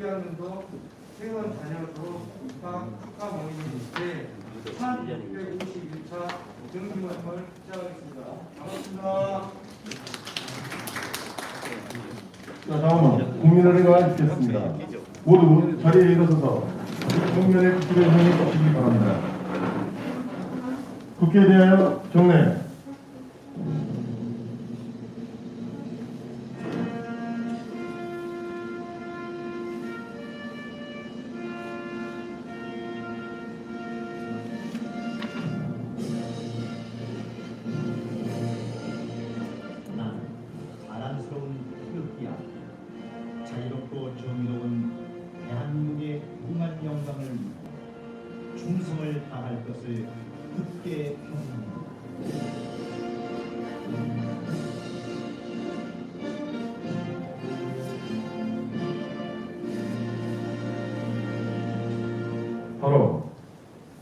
준비하면서 회원 자녀 졸업 입학 축하 모임이 때 1651차 정기 모임을 시작하겠습니다. 반갑습니다. 자, 다음은 국민은행과 있겠습니다. 모두 자리에 일어서서 국민의 국기를 향해 주시기 바랍니다. 국회에 대하여 경례. 것을. 바로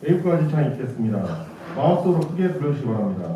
A과 지창이 있겠습니다. 마음속으로 크게 불러주시기 바랍니다.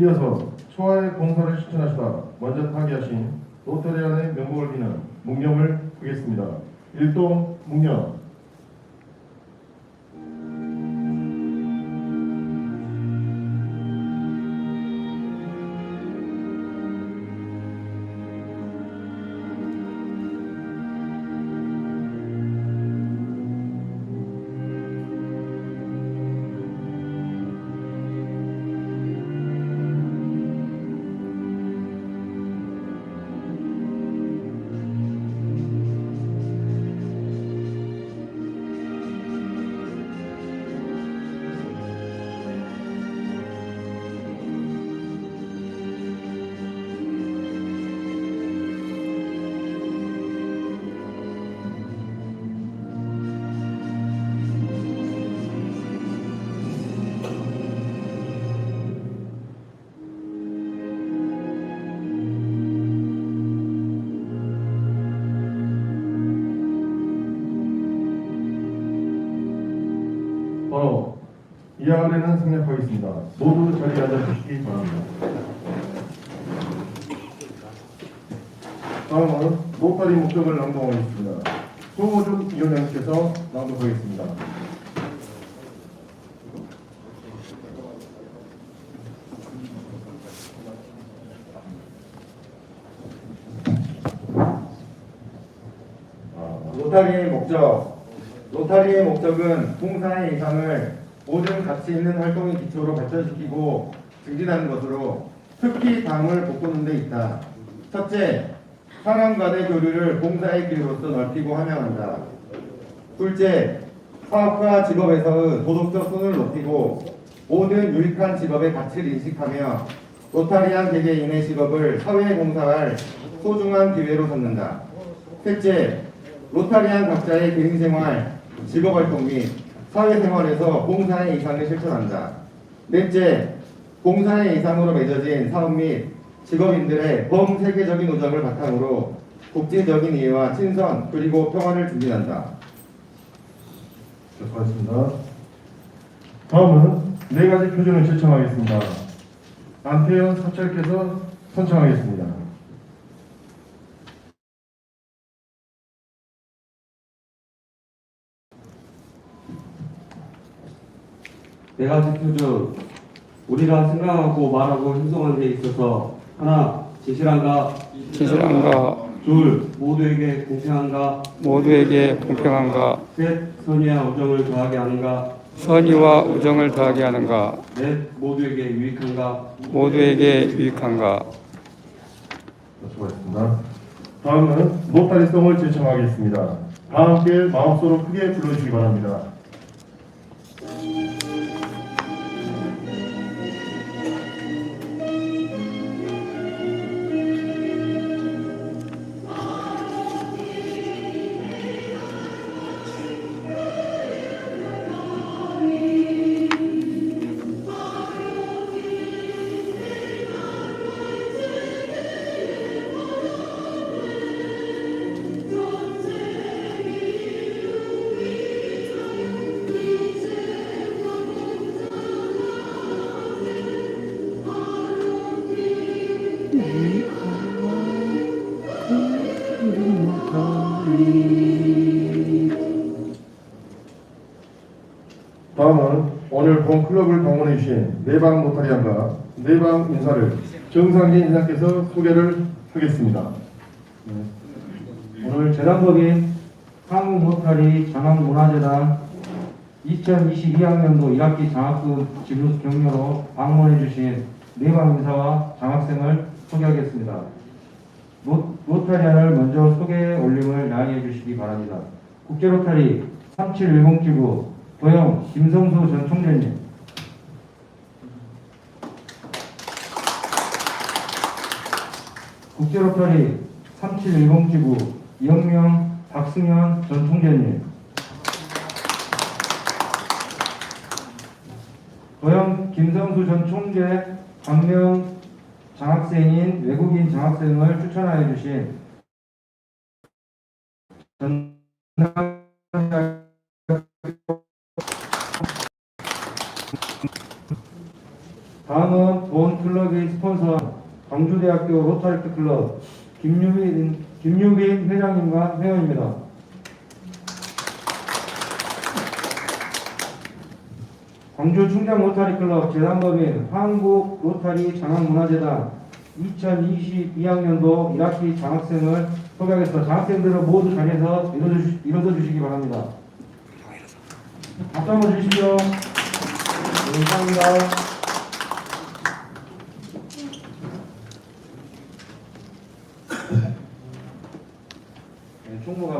이어서 초하의 공사를 실천하시다 먼저 타기하신 로터리안의 명복을 비는 묵념을 하겠습니다. 일동 묵념. 이와 아래는 생략하겠습니다. 모두 자리에 앉아주시기 바랍니다. 다음은 로타리 목적을 낭독하겠습니다. 소호준 위원장님께서 낭독하겠습니다. 로타리의 목적. 로타리의 목적은 봉사의 이상을 모든 가치 있는 활동의 기초로 발전시키고 증진하는 것으로 특히 당을 바꾸는 데 있다. 첫째, 사람 간의 교류를 봉사의 길로서 넓히고 함양한다. 둘째, 사업과 직업에서의 도덕적 손을 높이고 모든 유익한 직업의 가치를 인식하며 로타리안 개개인의 직업을 사회에 봉사할 소중한 기회로 삼는다. 셋째, 로타리안 각자의 개인생활, 직업활동 및 사회생활에서 봉사의 이상을 실천한다. 넷째, 봉사의 이상으로 맺어진 사업 및 직업인들의 범세계적인 우정을 바탕으로 국제적인 이해와 친선 그리고 평화를. 자, 수고하셨습니다. 다음은 네 가지 표준을 실천하겠습니다. 안태현 사찰께서 선창하겠습니다. 네 가지 표준 우리가 생각하고 말하고 행동하는 데 있어서 하나 진실한가? 진실한가? 둘 모두에게 공평한가? 모두에게 공평한가? 셋 선의와 우정을 더하게 하는가? 선의와 우정을 더하게 하는가? 넷 모두에게 유익한가? 모두에게 유익한가? 네, 수고하셨습니다. 다음은 노타리송을 제청하겠습니다. 다 함께 마음속으로 크게 불러주시기 바랍니다. 내방 노타리안과 내방 인사를 정상진 인사께서 소개를 하겠습니다. 오늘 재단법인 한국 모타리 장학문화재단 2022학년도 1학기 장학금 지급 격려로 방문해 주신 네방 인사와 장학생을 소개하겠습니다. 노, 로타리안을 먼저 소개 올림을 양해해 주시기 바랍니다. 국제로타리 3710기구 도영 김성수 전 총재님 국제로타리 3710기구 이영명 박승현 전 총재님. 도영 김성수 전 총재 반명 장학생인 외국인 장학생을 추천하여 주신 전 다음은 본 클럽의 스폰서 광주대학교 로타리트 클럽 김유빈, 김유빈 회장님과 회원입니다. 광주 충장 로타리 클럽 재단법인 한국 로타리 장학문화재단 2022학년도 1학기 장학생을 소개하겠습니다. 장학생들은 모두 자리에서 일어서, 일어서 주시기 바랍니다. 박수 한번 주십시오. 네, 감사합니다.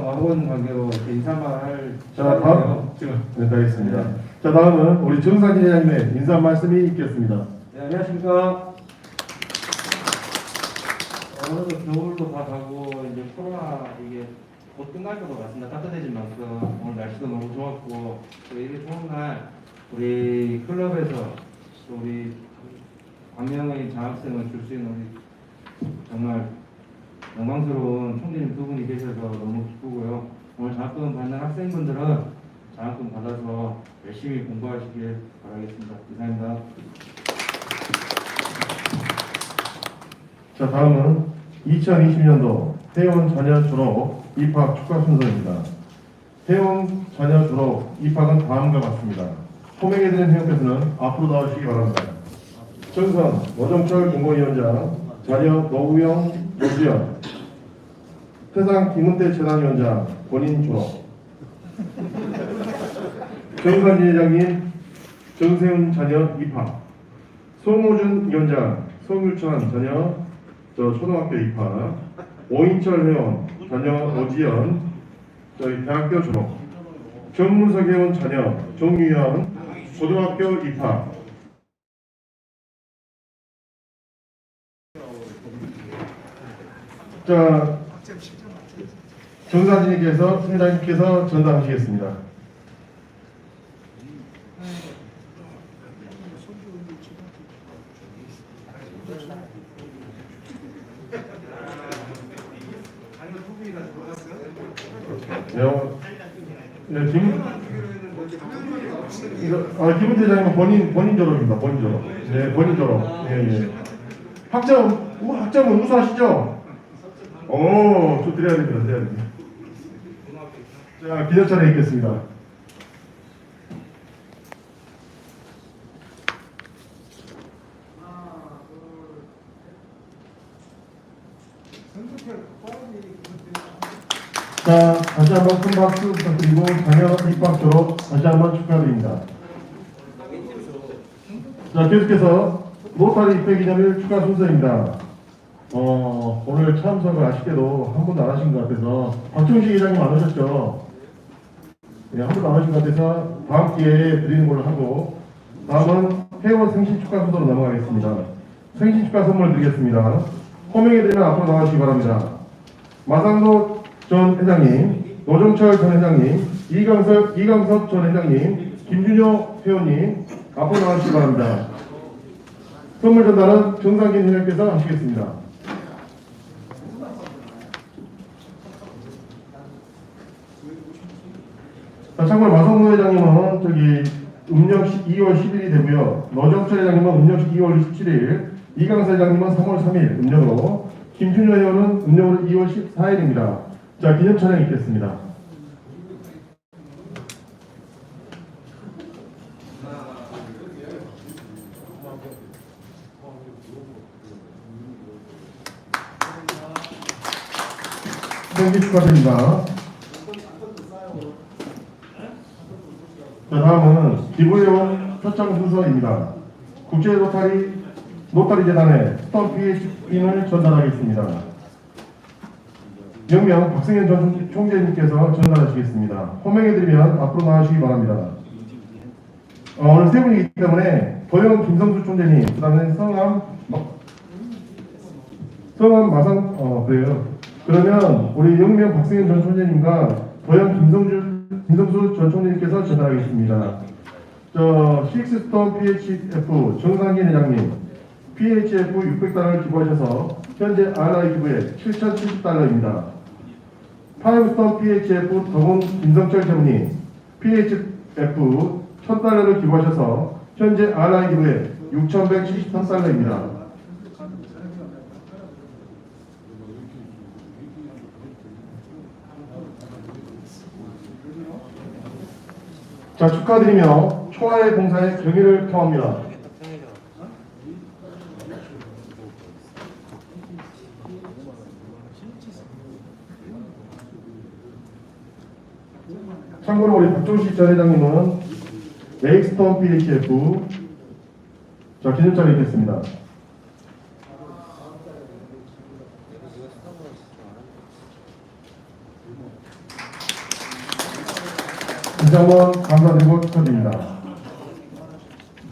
네, 마원 관계로 인사말 할 자, 다음 지금 네, 알겠습니다. 자, 다음은 우리 정상진 회장님의 인사 말씀이 있겠습니다. 네, 안녕하십니까. 어, 오늘도 겨울도 다 가고 이제 코로나 이게 곧 끝날 것 같습니다. 따뜻해진 만큼 오늘 날씨도 너무 좋았고 또 이렇게 좋은 날 우리 클럽에서 또 우리 광명의 장학생을 줄 수 있는 우리 정말 영광스러운 총재님 두 분이 계셔서 너무 기쁘고요. 오늘 장학금 받는 학생분들은 장학금 받아서 열심히 공부하시길 바라겠습니다. 이상입니다. 자, 다음은 2020년도 회원 자녀 졸업 입학 축하 순서입니다. 회원 자녀 졸업 입학은 다음과 같습니다. 소명해드린 회원께서는 앞으로 나오시기 바랍니다. 정선 노정철 공공위원장, 자녀 노우영, 노수연, 태상 김은태 재단위원장 본인 졸업. 정선진 회장님, 정세훈 자녀 입학. 송호준 위원장, 송유천 자녀 저 초등학교 입학, 오인철 회원 자녀 오지연 저희 대학교 졸업, 정문석 회원 자녀 정유현 고등학교 입학. 자, 정사진님께서 회장님께서 전달하시겠습니다. 네, 네, 김, 이거, 아, 김은 대장님은 본인, 본인 졸업입니다. 본인 졸업. 네, 본인 졸업. 예, 예. 학점, 우- 학점은 우수하시죠? 오, 저 드려야 됩니다. 드려야 됩니다. 자, 기념차례 있겠습니다. 자, 다시 한번 큰 박수 부탁드리고 자녀 입학 졸업 다시 한번 축하드립니다. 자, 계속해서 로타리 입회 기념일 축하 순서입니다. 어, 오늘 참석을 아쉽게도 한 분도 안 하신 것 같아서 박종식 회장님 안 오셨죠? 네, 한 분도 안 오신 것 같아서 다음 기회에 드리는 걸로 하고 다음은 회원 생신 축하 순서로 넘어가겠습니다. 생신 축하 선물 드리겠습니다. 호명해 드리면 앞으로 나와주시기 바랍니다. 마상도 전 회장님, 노정철 전 회장님, 이강석, 이강석 전 회장님, 김준효 회원님 앞으로 나와주시기 바랍니다. 선물 전달은 정상진 회장께서 하시겠습니다. 자, 참고로 마성노 회장님은 저기 음력식 2월 10일이 되고요. 노정철 회장님은 음력식 2월 17일, 이강사 회장님은 3월 3일 음력으로, 김준효 회원은 음력으로 2월 14일입니다. 자, 기념 촬영 있겠습니다. 생일 축하드립니다. 자, 다음은 기부회원 표창 순서입니다. 국제 로타리 로타리 재단에 스탬프인을 전달하겠습니다. 명명 박승현 전 총재님께서 전달하시겠습니다. 호명해드리면 앞으로 나와주시기 바랍니다. 어, 오늘 세 분이기 때문에 도영 김성수 총재님, 그 다음에 성함 뭐, 성함 마상 어 그래요. 그러면 우리 영명 박승현 전 총재님과 도영 김성주 김성수 전 총재님께서 전달하겠습니다. 저 식스톤 PHF 정상진 회장님 PHF 600달러를 기부하셔서 현재 RI 기부액 7,070달러입니다. 파이브스톤 PHF 더군 김성철 전무님 PHF 1,000달러를 기부하셔서 현재 RI 기부액 6,173달러입니다. 자 축하드리며 초아의 봉사에 경의를 표합니다. 참고로 우리 박종식 전 회장님은 웨이스톤 PHF 자 기념장에 있겠습니다. 한번 감사드리고 축하드립니다.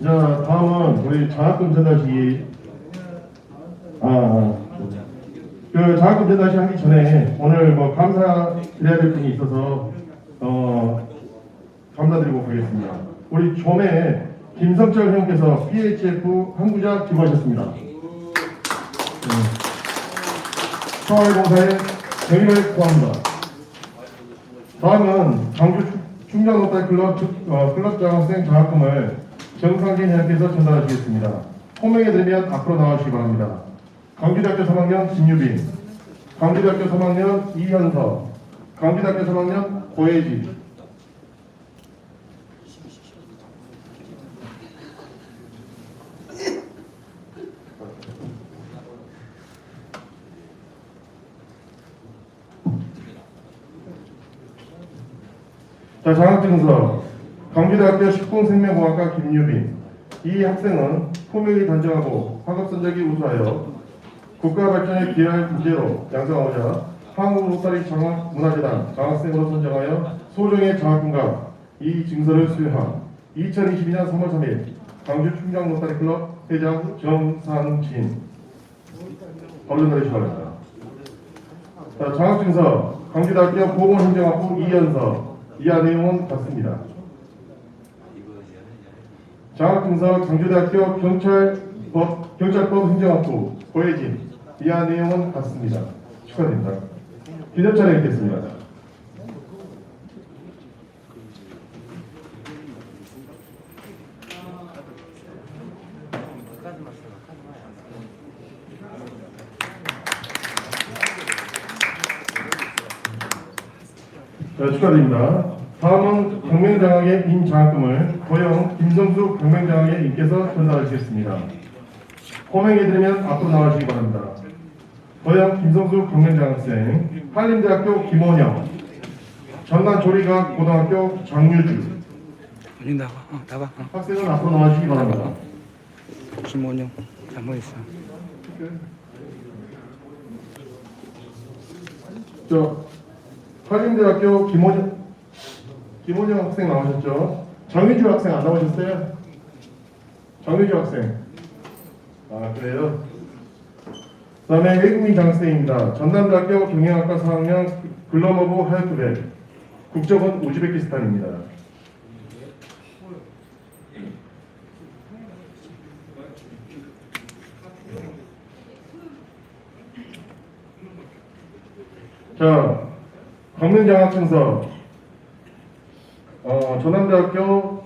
자, 다음은 우리 장학금 전달식이 아, 그 장학금 전달식 하기 전에 오늘 뭐 감사드려야 될 분이 있어서 어 감사드리고 가겠습니다. 우리 조매 김성철 회원께서 PHF 항구자 기부하셨습니다. 네. 서울공사의 경의를 구합니다. 다음은 광주 롯데 클럽 어, 클럽 장학생 장학금을 정상진 회장께서 전달하시겠습니다. 호명해 드리면 앞으로 나와주시기 바랍니다. 광주대학교 3학년 진유빈, 광주대학교 3학년 이현서, 광주대학교 3학년 고혜진. 자, 장학증서. 광주대학교 식품생명공학과 김유빈. 이 학생은 포명이 단정하고 학업 성적이 우수하여 국가 발전에 기여할 인재로 양성하고자 한국 로타리 장학 문화재단 장학생으로 선정하여 소정의 장학금과 이 증서를 수여함. 2022년 3월 3일 광주 충장 로타리 클럽 회장 정상진. 얼른 내리시 바랍니다. 자, 장학증서. 광주대학교 보건행정학부 이연서 이하 내용은 같습니다. 장학증서 강주대학교 경찰법 경찰법 행정학부 고혜진 이하 내용은 같습니다. 축하드립니다. 기념 촬영 있겠습니다. 네, 축하드립니다. 다음은 경맹장학의 임장학금을 고영 김성수 경맹장학의 임께서 전달하시겠습니다. 호명해 드리면 앞으로 나와주시기 바랍니다. 도영 김성수 강명장학생, 한림대학교 김원영, 전남 조리각 고등학교 장유주 아니 나가 어, 나가 어. 학생은 앞으로 나와주시기 바랍니다. 김원영 잘못 있어 저 한림대학교 김원영 김원영 학생 나오셨죠? 장유주 학생 안 나오셨어요? 장유주 학생. 아 그래요? 그다음에 외국인 장학생입니다. 전남대학교 경영학과 4학년 글로머브 하이크백 국적은 우즈베키스탄입니다. 자, 강릉장학증서 어, 전남대학교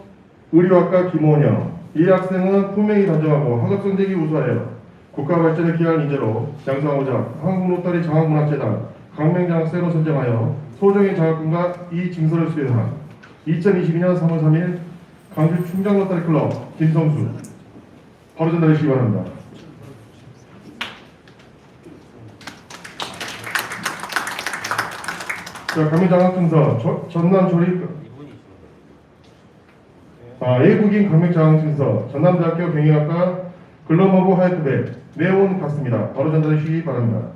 의료학과 김원영. 이 학생은 품행이 단정하고 학업 성적이 우수하여 국가 발전에 기여할 인재로 양성하고자 한국로터리 장학문학재단 강명장학생으로 선정하여 소정의 장학금과 이 증서를 수여한 2022년 3월 3일 광주 충장로터리 클럽 김성수. 바로 전달해 주시기 바랍니다. 자, 저- 전남 조립 아, 외국인 강명장학증서 전남대학교 경영학과 글로머브 하이트백 내용은 같습니다. 바로 전달해 주시기 바랍니다.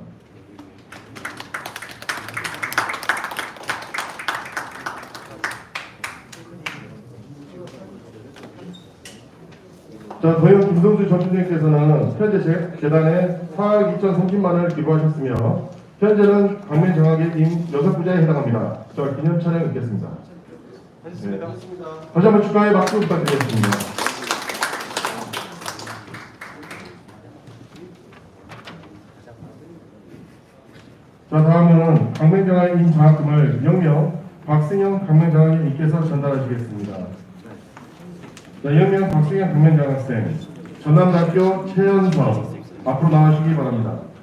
자, 도영 김성수 전 총장님께서는 현재 재- 재단에 4억 2,030만 원을 기부하셨으며 현재는 강민 장학의 임 여섯 부자에 해당합니다. 자, 기념 촬영 있겠습니다. 하셨습니다. 다시 한번 축하의 박수 부탁드리겠습니다. 자, 다음은 강명장학의 임 장학금을 영명 박승영 강명장학의 임께서 전달하시겠습니다. 자, 영명 박승현 강명장학생 전남대학교 최연석 앞으로 나와주시기 바랍니다.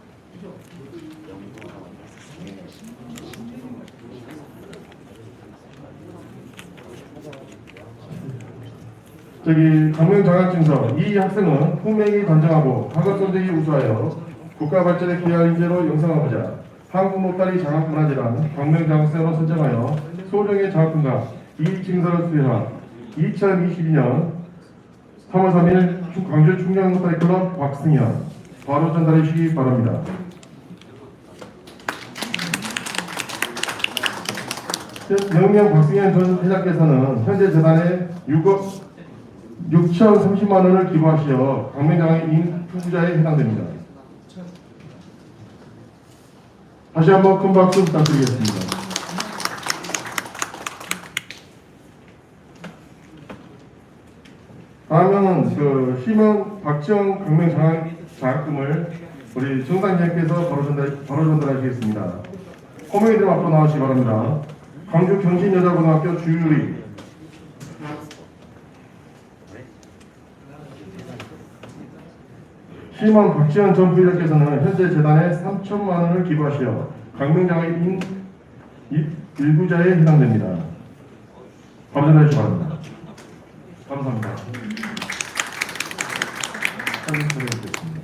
저기 강명 장학증서 이 학생은 품행이 단정하고 학업 성적이 우수하여 국가 발전에 기여할 인재로 영상하고자 한국노다리 장학 문화재단 강명 장학생으로 선정하여 소정의 장학금과 이 증서를 수여한 2022년 3월 3일 충- 광주 충남노다리 클럽 박승현 바로 전달해 주시기 바랍니다. 영명 박승현 전 회장께서는 현재 재단에 6억 6,030만 원을 기부하시어 강명장의 인 투자에 해당됩니다. 다시 한번 큰 박수 부탁드리겠습니다. 다음은 그 심원 박지영 강명장학 장학금을 우리 정상장께서 바로 전달 바로 전달하시겠습니다. 호명이들 앞으로 나오시기 바랍니다. 광주 경신여자고등학교 주유리 시만 박지원 전 부회장께서는 현재 재단에 3천만 원을 기부하시어 강명장의 인 일- 일부자에 해당됩니다. 전달해 주시기 바랍니다. 감사합니다. 사진 촬영드리겠습니다.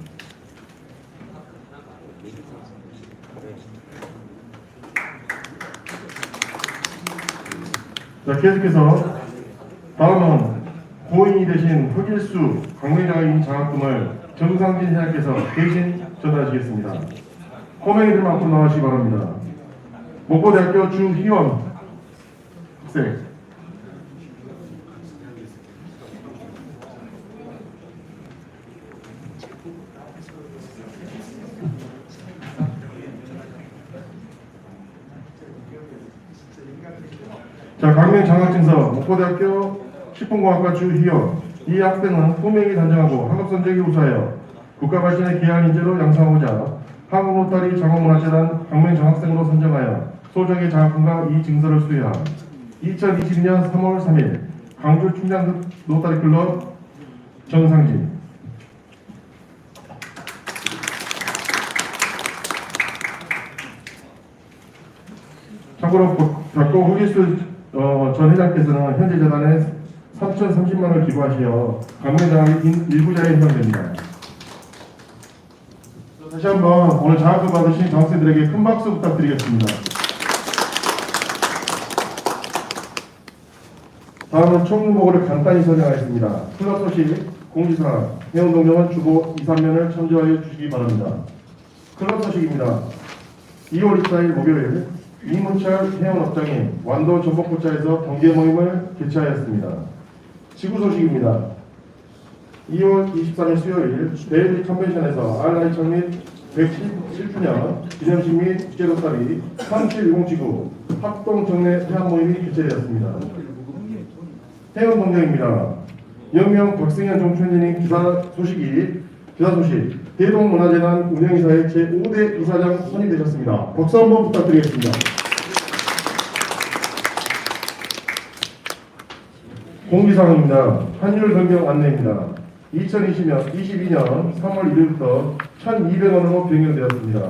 자, 계속해서 다음은 고인이 되신 흑일수 강명장의 장학금을 정상진 회장께서 대신 전달하시겠습니다. 앞으로 나와주시기 바랍니다. 목포대학교 주희원 학생 자, 강명 장학증서 목포대학교 식품공학과 주희원 이 학생은 호명이 단정하고 학업 성적이 우수하여 국가 발전에 기여한 인재로 양성하고자 한국로타리 장학문화재단 강명 장학생으로 선정하여 소정의 장학금과 이 증서를 수여한 2022년 3월 3일 광주 충남 로타리 클럽 정상진. 참고로 벽고 후기수 어, 전 회장께서는 현재 재단에 3,030만 원을 기부하시어 강명장학의 일부자에 해당됩니다. 다시 한번 오늘 장학금 받으신 장학생들에게 큰 박수 부탁드리겠습니다. 다음은 총무보고를 간단히 설명하겠습니다. 클럽 소식, 공지사항, 회원동료원 주보 2, 3면을 참조하여 주시기 바랍니다. 클럽 소식입니다. 2월 24일 목요일 이문철 회원업장인 완도 전복포차에서 경계 모임을 개최하였습니다. 지구 소식입니다. 2월 23일 수요일 데일리 컨벤션에서 알라이 창립 117주년 기념식 및 국제로타리 3710지구 합동 정례 회원 모임이 개최되었습니다. 회원 동정입니다. 영명 박승현 정춘진님 기사 소식이 기사 소식 대동문화재단 운영이사의 제5대 이사장 선임되셨습니다. 박수 한번 부탁드리겠습니다. 공지사항입니다. 환율 변경 안내입니다. 2020년 22년 3월 1일부터 1,200원으로 변경되었습니다.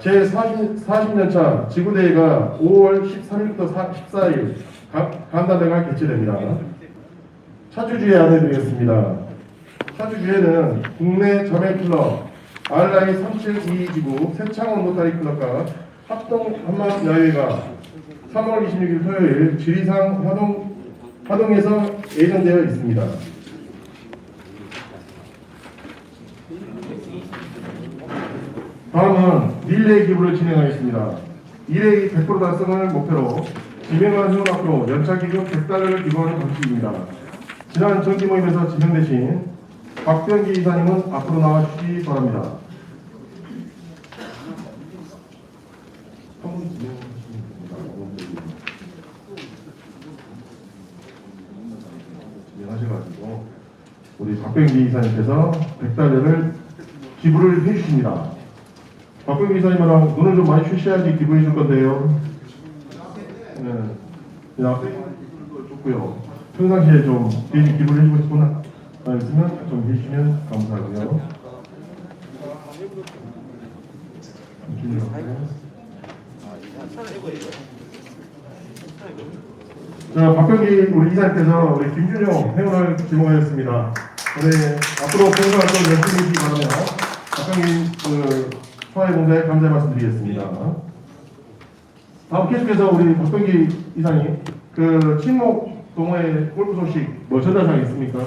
제 40, 40년차 지구대회가 5월 13일부터 14일 간담회가 개최됩니다. 차주주의 안내드리겠습니다. 차주주회는 국내 자매클럽 알라이 372지구 세창원 모타리 클럽과 합동 한만 야외가 3월 26일 토요일 지리상 화동, 화동에서 예정되어 있습니다. 다음은 릴레이 기부를 진행하겠습니다. 1회 100% 달성을 목표로 지명한 회원 앞으로 연차 기금 100달러를 기부하는 방식입니다. 지난 정기 모임에서 지명되신 박병기 이사님은 앞으로 나와주시기 바랍니다. 한분 진행하시면 됩니다. 진행하셔가지고 우리 박병기 이사님께서 100달러를 기부를 해주십니다. 박병기 이사님이랑 눈을 좀 많이 쉬셔야지 기부해 줄 건데요. 네. 도 좋고요. 평상시에 좀 기부를 해주고 거 있으면 좀 해주시면 감사하고요. 자, 박병기 우리 이사님께서 우리 김준영 회원을 지목하였습니다. 네, 앞으로 봉사 활동 열심히 해주시기 바랍니다. 박병기 그, 사회 봉사에 감사의 말씀드리겠습니다. 다음 계속해서 우리 박병기 이사님 그 친목 동호회 골프 소식 뭐 전달사항 있습니까?